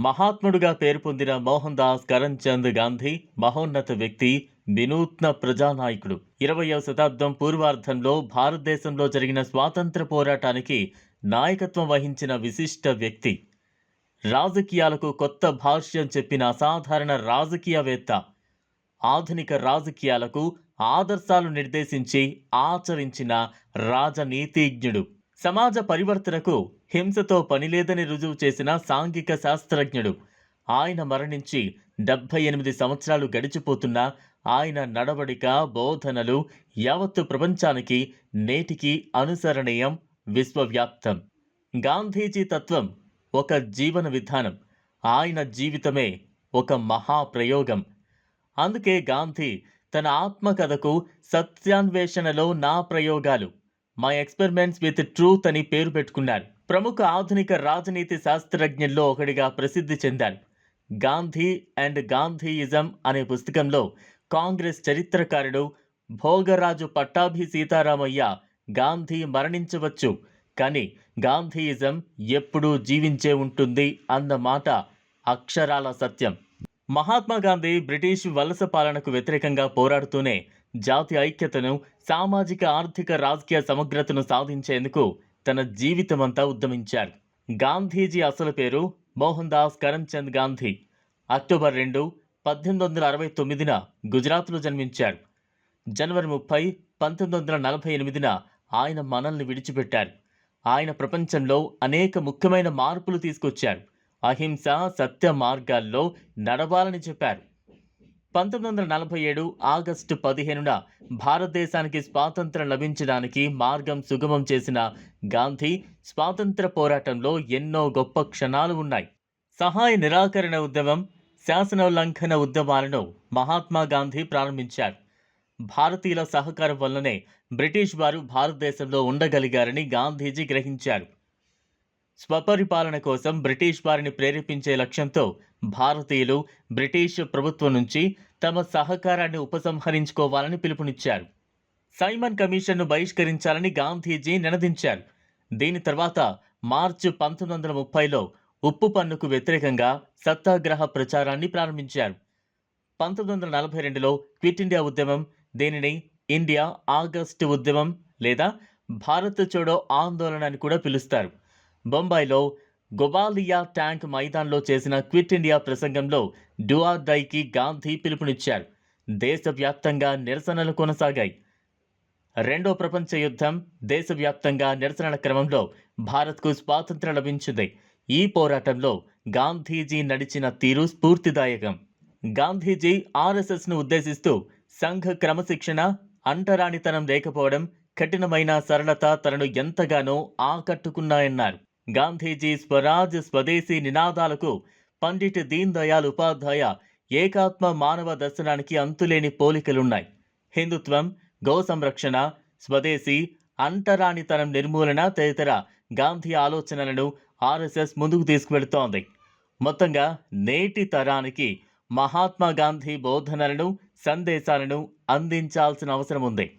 మహాత్ముడుగా పేరు పొందిన మోహన్ దాస్ కరంచంద్ గాంధీ మహోన్నత వ్యక్తి వినూత్న ప్రజానాయకుడు. ఇరవయవ శతాబ్దం పూర్వార్ధంలో భారతదేశంలో జరిగిన స్వాతంత్ర పోరాటానికి నాయకత్వం వహించిన విశిష్ట వ్యక్తి. రాజకీయాలకు కొత్త భాష్యం చెప్పిన అసాధారణ రాజకీయవేత్త. ఆధునిక రాజకీయాలకు ఆదర్శాలు నిర్దేశించి ఆచరించిన రాజనీతిజ్ఞుడు. సమాజ పరివర్తనకు హింసతో పనిలేదని రుజువు చేసిన సాంఘిక శాస్త్రజ్ఞుడు. ఆయన మరణించి డెబ్భై ఎనిమిది సంవత్సరాలు గడిచిపోతున్నా ఆయన నడవడిక బోధనలు యావత్తు ప్రపంచానికి నేటికి అనుసరణీయం విశ్వవ్యాప్తం. గాంధీజీ తత్వం ఒక జీవన విధానం. ఆయన జీవితమే ఒక మహాప్రయోగం. అందుకే గాంధీ తన ఆత్మకథకు సత్యాన్వేషణలో నా ప్రయోగాలు మై ఎక్స్పెరిమెంట్స్ విత్ ట్రూత్ అని పేరు పెట్టుకున్నారు ప్రముఖ ఆధునిక రాజనీతి శాస్త్రజ్ఞుల్లో ఒకడిగా ప్రసిద్ధి చెందారు గాంధీ అండ్ గాంధీయిజం అనే పుస్తకంలో కాంగ్రెస్ చరిత్రకారుడు భోగరాజు పట్టాభి సీతారామయ్య గాంధీ మరణించవచ్చు. కానీ గాంధీయిజం ఎప్పుడూ జీవించే ఉంటుంది అన్న మాట అక్షరాల సత్యం. మహాత్మా గాంధీ బ్రిటిష్ వలస పాలనకు వ్యతిరేకంగా పోరాడుతూనే జాతి ఐక్యతను సామాజిక ఆర్థిక రాజకీయ సమగ్రతను సాధించేందుకు తన జీవితమంతా ఉద్యమించారు. గాంధీజీ అసలు పేరు మోహన్ దాస్ కరమ్చంద్ గాంధీ. అక్టోబర్ రెండు పద్దెనిమిది వందల అరవై తొమ్మిదిన గుజరాత్లో జన్మించారు. జనవరి ముప్పై పంతొమ్మిది వందల నలభై ఎనిమిదిన ఆయన మనల్ని విడిచిపెట్టారు. ఆయన ప్రపంచంలో అనేక ముఖ్యమైన మార్పులు తీసుకొచ్చారు. అహింస సత్య మార్గాల్లో నడవాలని చెప్పారు. పంతొమ్మిది వందల నలభై ఏడు ఆగస్టు పదిహేనున భారతదేశానికి స్వాతంత్రం లభించడానికి మార్గం సుగమం చేసిన గాంధీ స్వాతంత్ర పోరాటంలో ఎన్నో గొప్ప క్షణాలు ఉన్నాయి. సహాయ నిరాకరణ ఉద్యమం శాసనోల్లంఘన ఉద్యమాలను మహాత్మా గాంధీ ప్రారంభించారు. భారతీయుల సహకారం వల్లనే బ్రిటిష్ వారు భారతదేశంలో ఉండగలిగారని గాంధీజీ గ్రహించారు. స్వపరిపాలన కోసం బ్రిటిష్ వారిని ప్రేరేపించే లక్ష్యంతో భారతీయులు బ్రిటిష్ ప్రభుత్వం నుంచి తమ సహకారాన్ని ఉపసంహరించుకోవాలని పిలుపునిచ్చారు. సైమన్ కమిషన్ను బహిష్కరించాలని గాంధీజీ నినదించారు. దీని తర్వాత మార్చి పంతొమ్మిది వందల ముప్పైలో ఉప్పు పన్నుకు వ్యతిరేకంగా సత్యాగ్రహ ప్రచారాన్ని ప్రారంభించారు. పంతొమ్మిది వందల నలభై రెండులో క్విట్ ఇండియా ఉద్యమం దీనిని ఇండియా ఆగస్టు ఉద్యమం లేదా భారత్ చోడో ఆందోళన అని కూడా పిలుస్తారు. బొంబాయిలో గొబాలియా ట్యాంక్ మైదాన్లో చేసిన క్విట్ ఇండియా ప్రసంగంలో డుఆర్ డైకి గాంధీ పిలుపునిచ్చారు. దేశవ్యాప్తంగా నిరసనలు కొనసాగాయి. రెండో ప్రపంచ యుద్ధం దేశవ్యాప్తంగా నిరసనల క్రమంలో భారత్కు స్వాతంత్రం లభించింది. ఈ పోరాటంలో గాంధీజీ నడిచిన తీరు స్ఫూర్తిదాయకం. గాంధీజీ ఆర్ఎస్ఎస్ను ఉద్దేశిస్తూ సంఘ క్రమశిక్షణ అంటరానితనం లేకపోవడం కఠినమైన సరళత తనను ఎంతగానో ఆకట్టుకున్నాయన్నారు. గాంధీజీ స్వరాజ్ స్వదేశీ నినాదాలకు పండిట్ దీన్ దయాళ్ ఉపాధ్యాయ ఏకాత్మ మానవ దర్శనానికి అంతులేని పోలికలున్నాయి. హిందుత్వం గో సంరక్షణ స్వదేశీ అంటరానితనం నిర్మూలన తదితర గాంధీ ఆలోచనలను ఆర్ఎస్ఎస్ ముందుకు తీసుకువెళుతోంది. మొత్తంగా నేటి తరానికి మహాత్మా గాంధీ బోధనలను సందేశాలను అందించాల్సిన అవసరం ఉంది.